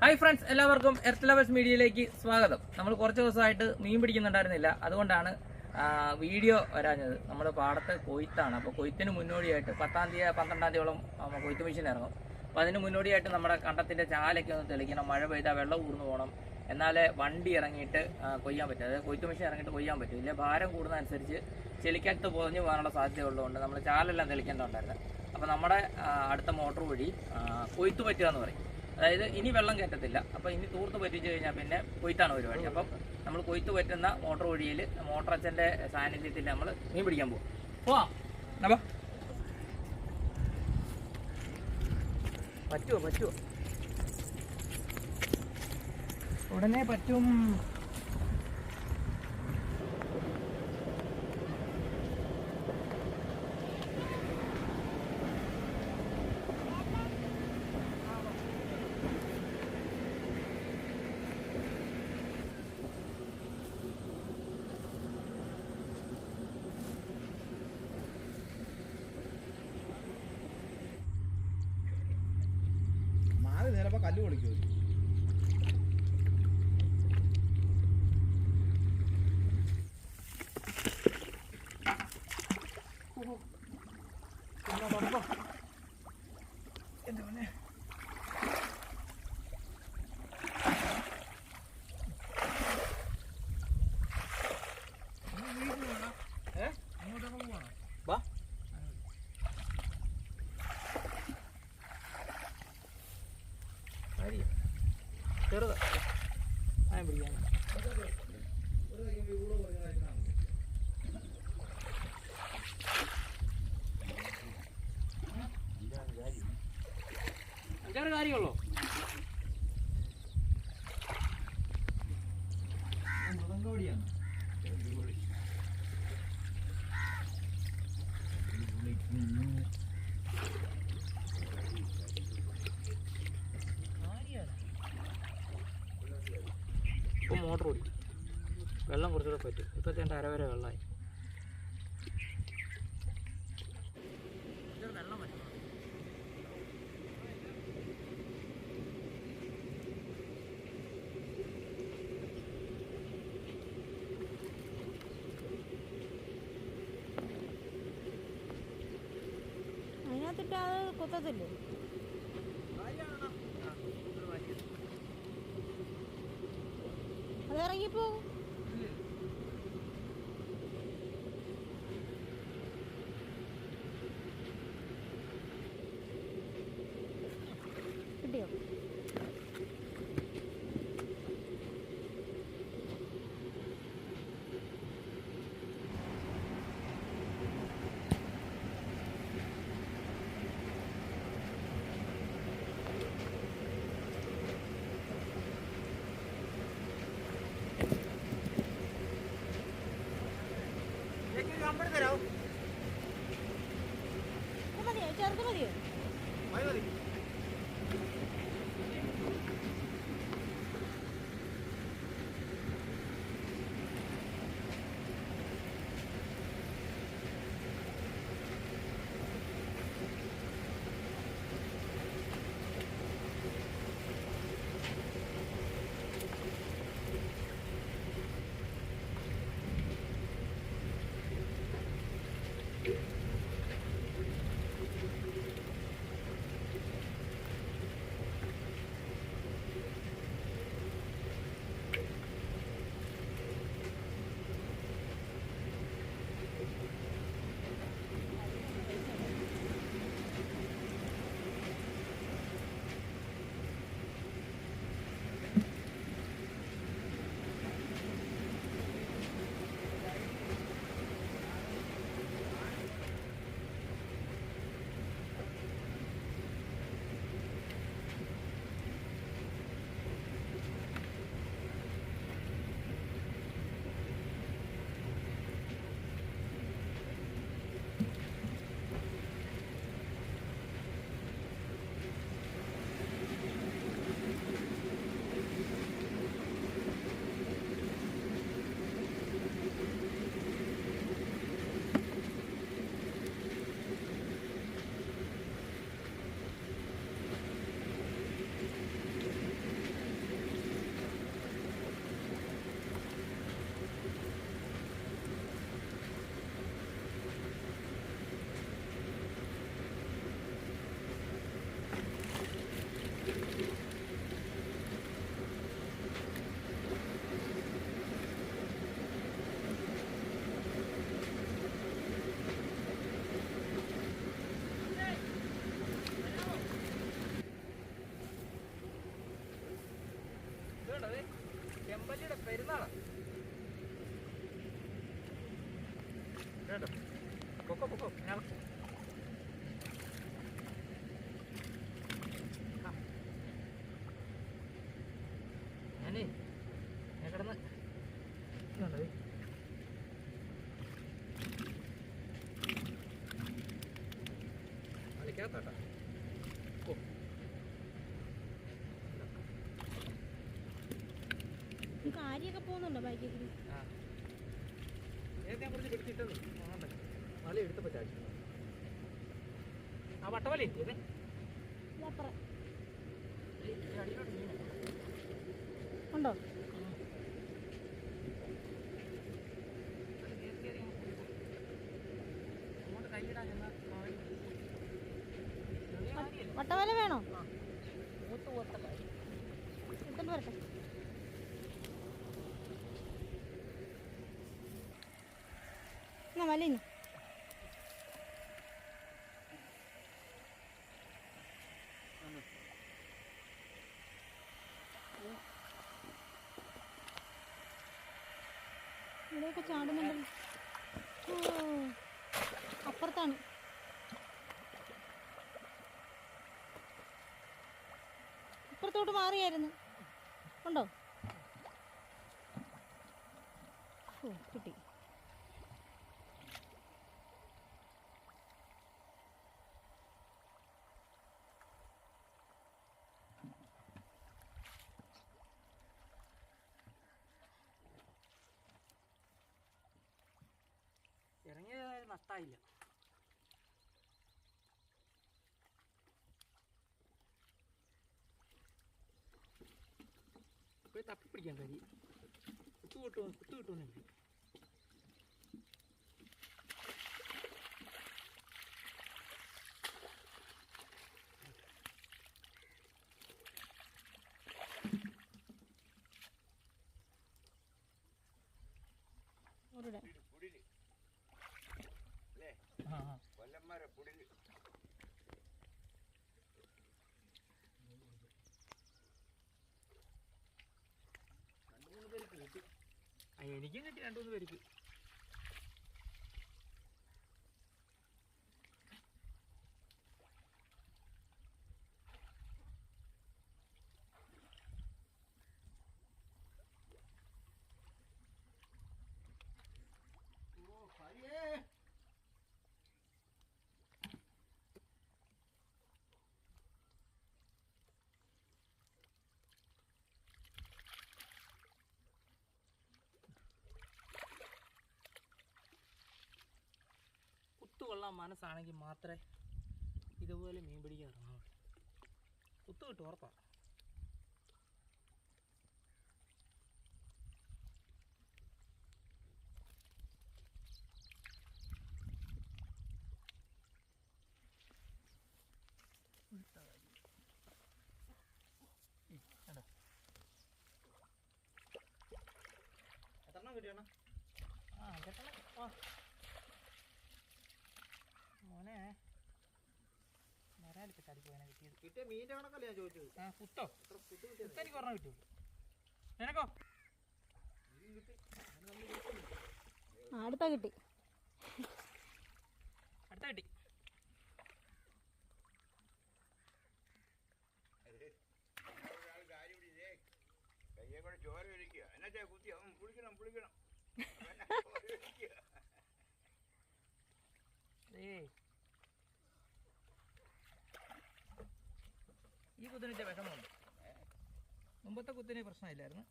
Hi friends എല്ലാവർക്കും earth lovers മീഡിയയിലേക്ക് സ്വാഗതം. നമ്മൾ കുറച്ച് ദിവസമായിട്ട് മീൻ പിടിക്കുന്നുണ്ടായിരുന്നില്ല. അതുകൊണ്ടാണ് വീഡിയോ വരാഞ്ഞത്. നമ്മുടെ പാടത്ത് കൊയ്ത്താണ്. അപ്പോൾ കൊയ്ത്തിന് മുന്നോടിയായിട്ട് പത്താം തീയതി പന്ത്രണ്ടാം തീയതിയോളം കൊയ്ത്ത് മെഷീൻ ഇറങ്ങും. അപ്പോൾ അതിന് മുന്നോടിയായിട്ട് നമ്മുടെ കണ്ടത്തിന്റെ ചാലൊക്കെ ഒന്ന് തെളിക്കണം. മഴ പെയ്താൽ വെള്ളം ഊർന്നു പോകണം എന്നാലേ വണ്ടി ഇറങ്ങിയിട്ട് കൊയ്യാൻ പറ്റും. അതായത് കൊയ്ത്ത് മെഷീൻ ഇറങ്ങിയിട്ട് കൊയ്യാൻ പറ്റും. ഇല്ല ഭാരം കൂടുന്നതനുസരിച്ച് ചെളിക്കകത്ത് പൊതിഞ്ഞ് പോകാനുള്ള സാധ്യത ഉള്ളതുകൊണ്ട് നമ്മൾ ചാലെല്ലാം തെളിക്കേണ്ടതുണ്ടായിരുന്നു. അപ്പോൾ നമ്മുടെ അടുത്ത മോട്ടോർ വഴി കൊയ്ത്ത് പറ്റുക എന്ന് പറയും. അതായത് ഇനി വെള്ളം കയറ്റത്തില്ല. അപ്പോൾ ഇനി തൂർത്ത് പറ്റിച്ചു കഴിഞ്ഞാൽ പിന്നെ കൊയ്ത്താണ് പരിപാടി. അപ്പം നമ്മൾ കൊയ്ത്ത് പറ്റുന്ന മോട്ടോർ വഴിയിൽ മോട്ടർ അച്ഛന്റെ സാന്നിധ്യത്തിൽ നമ്മൾ മീൻ പിടിക്കാൻ പോകും പോവാം. അപ്പം പറ്റുമോ പറ്റുമോ ഉടനെ പറ്റും. കല്ല് പൊളിക്കൂ വാ. ചെറുതാ ഞാൻ കാര്യമുള്ളൂ മോട്ടർ ഓടി വെള്ളം കുറച്ചുകൂടെ പറ്റും. ഇപ്പോൾ ചേട്ടൻ അരവരെ വെള്ളമായി. അതിനകത്തിട്ട് അത് കുത്തത്തില്ലേ? അത് പൊക്കോ ഞാൻ go. ഞാനേ ഞാൻ കിടന്ന് ഇതുണ്ടോ ഇത്? കളിക്കാത്തോട്ടാ ഓ ആര്യൊക്കെ പോകുന്നുണ്ടോ ബൈക്കിൽ ആ നേരത്തെ കുറച്ച് ആണ്ട് വല എടുത്തപ്പോൾ ചാച്ചു ആ വട്ടവല ഇത് ഇതപ്പുറം അടിയിലോട്ട് മീനാ. ഉണ്ടോ അത് കയറി കയറി അങ്ങ് പോയി. അങ്ങോട്ട് കൈയിടാൻ ചെന്നാൽ കാൽ പോയി. ചെറിയ കാര്യമല്ല. വട്ടവല വേണോ ആ. എടുത്തോണ്ട് വരട്ടെ എന്നാ വല ഇവിടെയൊക്കെ ചാടുന്നുണ്ടല്ലോ. അപ്പുറത്താണ്. ഇപ്പുറത്തോട്ട് മാറിയായിരുന്നു. ഉണ്ടോ? ഓ കിട്ടി. പോയി തപ്പി പിടിക്കാൻ കഴിയും. കുത്തു കിട്ടുമോ കുത്തു കിട്ടുമെന്നുണ്ട് ഒരുടെ പുടിൽ അല്ലേ ആ ആ കൊല്ലന്മാര പുടിൽ രണ്ട് മൂന്ന് പേർക്ക് കിട്ടി ആ എനിക്കും കിട്ടി രണ്ടു മൂന്ന് പേർക്ക് ഓ ഹരിയേ കുത്തുകൊള്ളാൻ മനസ്സാണെങ്കിൽ മാത്രമേ ഇതുപോലെ മീൻ പിടിക്കാൻ ഇറങ്ങുള്ളൂ കുത്തു കിട്ടും ഉറപ്പാണ് എത്രണ്ണം കിട്ടിയണ ആ കേട്ടോ വാ മോനെ വരാലിപ്പോ തടിക്കുവാനാ കിട്ടിയത് കിട്ടിയ മീന്റെ കണക്കല്ലേ ഞാൻ ചോദിച്ചത്? കുത്തോ എനിക്ക് നിനക്കോ? അടുത്ത കിട്ടി. അടുത്ത കിട്ടി കയ്യെ കൂടെ ചോര ഒലിക്കുക എന്നാ കുത്തി അവൻ പുളിക്കണം പുളിക്കണം അവനെ ഈ വിഷമമുണ്ട് മുമ്പത്തെ കുത്തിന് പ്രശ്നമില്ലായിരുന്നു.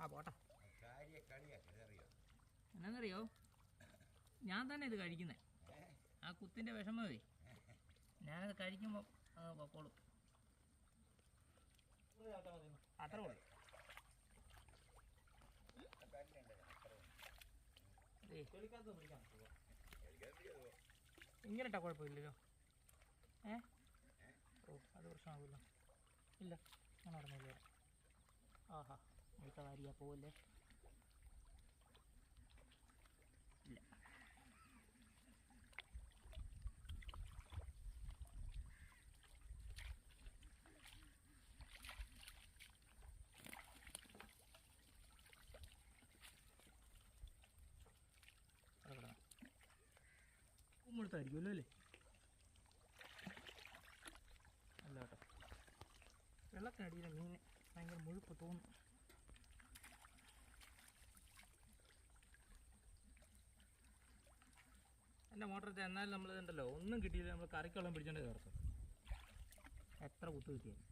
ആ പോട്ടെ. എന്നാന്നറിയോ? ഞാൻ തന്നെ ഇത് കഴിക്കുന്നത് ആ കുത്തിന്റെ വിഷമമേ. ഞാനത് കഴിക്കുമ്പോൾ അത് പൊക്കോളും. അത്രേ ഉള്ളൂ. ഇങ്ങനെ കുഴപ്പമില്ലല്ലോ. ഏ? ഓ അത് പ്രശ്നമാകുമല്ലോ ഇല്ല ഞാൻ നടന്നില്ല ആഹാ അടുത്ത വാരിയാ പോവല്ലേ? ഇല്ല. കുമ്മെടുത്തായിരിക്കുമല്ലോ അല്ലേ? വെള്ളത്തിനടിയിലെ മീൻ ഭയങ്കര മുഴുപ്പ് തോന്നും. എന്റെ മോട്ടർ എന്നാലും നമ്മൾ ഇതുണ്ടല്ലോ ഒന്നും കിട്ടിയില്ല നമ്മൾ കറിക്കുള്ളം പിടിച്ചോണ്ട് കയറത്തും എത്ര കുത്തു കിട്ടിയാലും.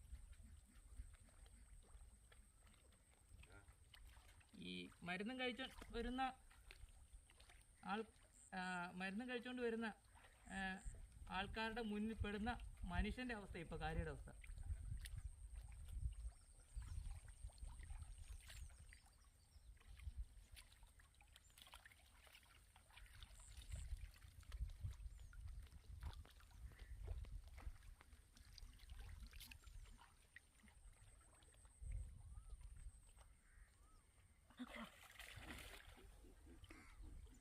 ഈ മരുന്നും കഴിച്ചോ വരുന്ന ആൾ മരുന്നും കഴിച്ചുകൊണ്ട് വരുന്ന ആൾക്കാരുടെ മുന്നിൽ പെടുന്ന മനുഷ്യന്റെ അവസ്ഥ ഇപ്പോൾ കാര്യയുടെ അവസ്ഥ.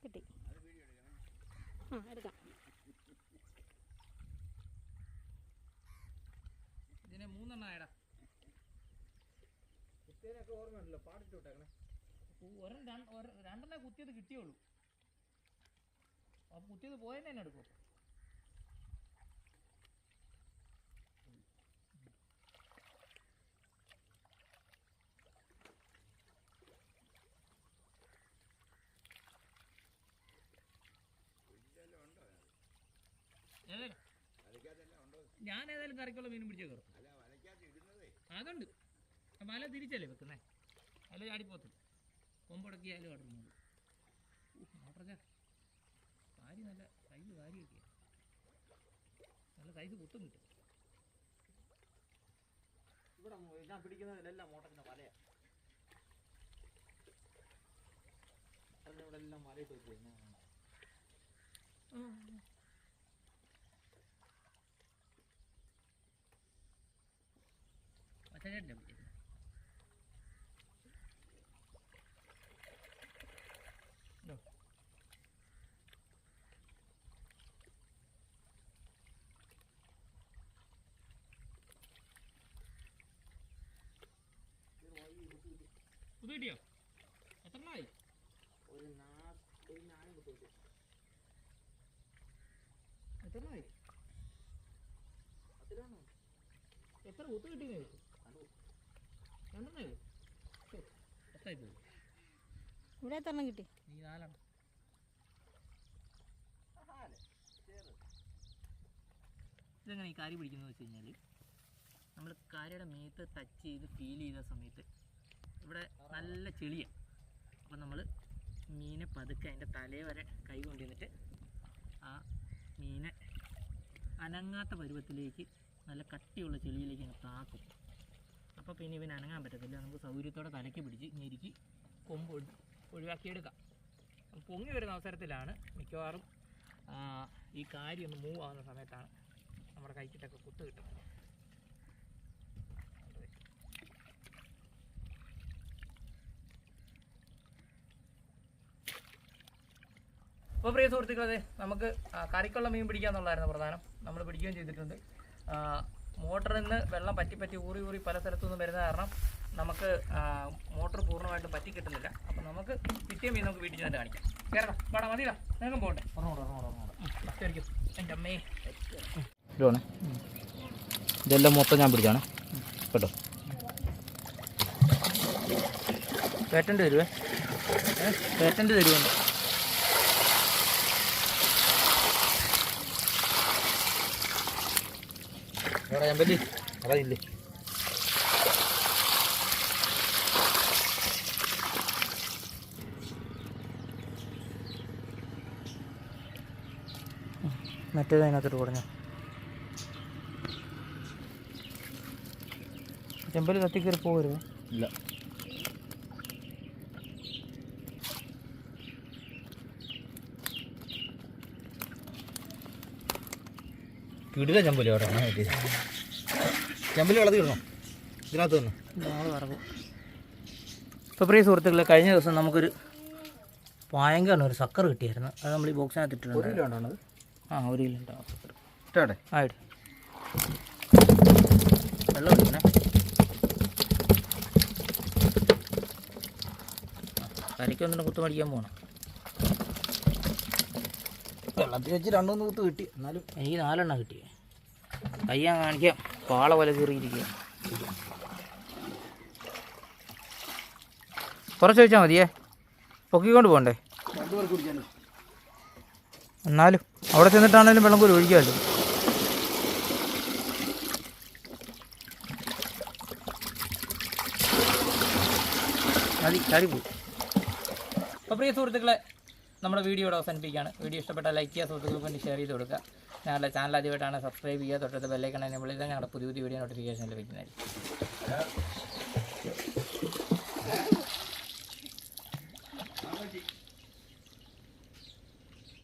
കിട്ടി. ആ എടുക്കാം. ഇതിനെ മൂന്നെണ്ണായടാ കുത്തിയതിനൊക്കെ ഓർമ്മയുണ്ടല്ലോ പാടിട്ട് വിട്ടേക്കണേ. ഒരെണ്ണം രണ്ടെണ്ണേ കുത്തിയത് കിട്ടിയുള്ളൂ. അപ്പം കുത്തിയത് പോയെന്നെ തന്നെ എടുക്കും ഏതായാലും വലയ്ക്കകത്തെല്ലാം ഉണ്ടോ ഞാൻ ഏതായാലും കറിക്കുള്ള മീൻ പിടിച്ചേ കയറും. അതുണ്ട്. വല തിരിച്ചല്ലേ വെക്കുന്നേ? വല ചാടിപ്പോത്തില്ല കൊമ്പടക്കിയാലും കടന്നത് മോട്ടർച്ച കാരി നല്ല സൈസ് കാര്യമൊക്കെ നല്ല സൈസ് കുത്തും കിട്ടും. ഇവിടെ ഞാൻ പിടിക്കുന്നതിലെല്ലാം മോട്ടറിന്റെ വലയാ. അതിന്റെ ഇവിടെ എല്ലാം വലയിട്ട് വെച്ച് പിടിച്ചത് ഇതോ. പുതു കിട്ടിയോ എത്ര എണ്ണമായി ഒരു ഒരു നാല് കിട്ടി എത്ര അതിലാണോ എത്ര കുത്ത് കിട്ടിയെന്ന് ചോദിച്ചു കണ്ടു രണ്ടെണ്ണേ ഉള്ളൂ ഛെ, എത്രയായി പോയി ഇവിടെ എത്ര എണ്ണം കിട്ടി? നീ നാലെണ്ണം. ഇതെങ്ങനെ ഈ കാരി പിടിക്കുന്നത് വെച്ച് കഴിഞ്ഞാൽ നമ്മൾ കാരിയുടെ മേത്ത് ടച്ച് ചെയ്ത് ഫീൽ ചെയ്ത സമയത്ത് ഇവിടെ നല്ല ചെളിയാണ് അപ്പം നമ്മൾ മീനെ പതുക്കെ അതിന്റെ തലേ വരെ കൈ കൊണ്ടുവന്നിട്ട് ആ മീനെ അനങ്ങാത്ത പരുവത്തിലേക്ക് നല്ല കട്ടിയുള്ള ചെളിയിലേക്ക് അങ്ങ് താക്കും. അപ്പോൾ പിന്നെ ഇവന് അനങ്ങാൻ പറ്റത്തില്ല. നമുക്ക് സൗകര്യത്തോടെ തലയ്ക്ക് പിടിച്ച് ഞെരുക്കി കൊമ്പ് ഒഴി- ഒഴിവാക്കിയെടുക്കാം. പൊങ്ങി വരുന്ന അവസരത്തിലാണ് മിക്കവാറും ഈ കാര്യം ഒന്ന് മൂവ് ആവുന്ന സമയത്താണ് നമ്മുടെ കൈക്കിട്ടൊക്കെ കുത്ത് കിട്ടുന്നത്. അപ്പോൾ പ്രിയ സുഹൃത്തുക്കളെ നമുക്ക് കറിക്കുള്ള മീൻ പിടിക്കുക എന്നുള്ളതായിരുന്നു പ്രധാനം. നമ്മൾ പിടിക്കുകയും ചെയ്തിട്ടുണ്ട്. മോട്ടറിൽ നിന്ന് വെള്ളം പറ്റി പറ്റി ഊറി ഊറി പല സ്ഥലത്തുനിന്ന് വരുന്ന കാരണം നമുക്ക് മോട്ടർ പൂർണമായിട്ടും പറ്റി കിട്ടുന്നില്ല. അപ്പം നമുക്ക് പിറ്റേ മീൻ നമുക്ക് വീട്ടിൽ ചെന്നിട്ട് കാണിക്കാം. കയറണം വേണം മതിയില്ല വേഗം പോകട്ടെ. ശരിക്കും എന്റെ അമ്മേ. ഇതാണ്. ഇതെല്ലാം മൊത്തം ഞാൻ പിടിച്ചാണ്. കേട്ടോ? പേറ്റന്റ് തരുവേ? പേറ്റന്റ് തരുമെന്ന് അതാ ഇല്ലേ. മറ്റേത് അതിനകത്തോട്ട് കുറഞ്ഞു ചെമ്പൽ കത്തിക്കേറി പോകരുത്. ഇല്ല. കിടില ചമ്പൽ കേട്ടോ. അങ്ങനെ ചമ്പൽ വളർത്തി ഇടണം? ഇതിനകത്ത് തന്നെ. ഇപ്പോൾ പ്രിയ സുഹൃത്തുക്കളെ കഴിഞ്ഞ ദിവസം നമുക്കൊരു പായങ്കാണ് ഒരു സക്കർ കിട്ടിയായിരുന്നു. അത് നമ്മൾ ഈ ബോക്സിനകത്ത് ഇട്ടിട്ടുണ്ട് ആ ഒരു കിലോ ഉണ്ടാവും സക്കർ. ഇട്ടാട്ടെ. ആയിട്ട് വെള്ളം ഒഴിക്കണേ. കരയ്ക്ക് വന്നിട്ട് കുത്തുമടിക്കാൻ പോകണം വെള്ളത്തിൽ വെച്ച് രണ്ടു നൂത്ത് കിട്ടി. എന്നാലും എനിക്ക് നാലെണ്ണം കിട്ടി കയ്യാൻ കാണിക്കാം. പാള പോലെ കീറിയിരിക്കുക. കുറച്ച് വെച്ചാൽ മതിയേ. പൊക്കിക്കൊണ്ട് പോകണ്ടേ? എന്നാലും അവിടെ ചെന്നിട്ടാണേലും വെള്ളം കോരി ഒഴിക്കാമല്ലോ. മതി അപ്പോൾ പ്രിയ സുഹൃത്തുക്കളെ നമ്മുടെ വീഡിയോ ഇവിടെ അവസാനിപ്പിക്കുകയാണ്. വീഡിയോ ഇഷ്ടപ്പെട്ടാൽ ലൈക്ക് ചെയ്യുക സുഹൃത്തുക്കൾക്ക് വേണ്ടി ഷെയർ ചെയ്ത് കൊടുക്കുക. ഞങ്ങളുടെ ചാനൽ ആദ്യമായിട്ടാണ് സബ്സ്ക്രൈബ് ചെയ്യുക തൊട്ടടുത്ത് ബെല്ലൈക്കൺ എന്നെ വിളിച്ചാൽ ഞങ്ങളുടെ പുതിയ പുതിയ വീഡിയോ നോട്ടിഫിക്കേഷൻ ലഭിക്കുന്നതായിരിക്കും.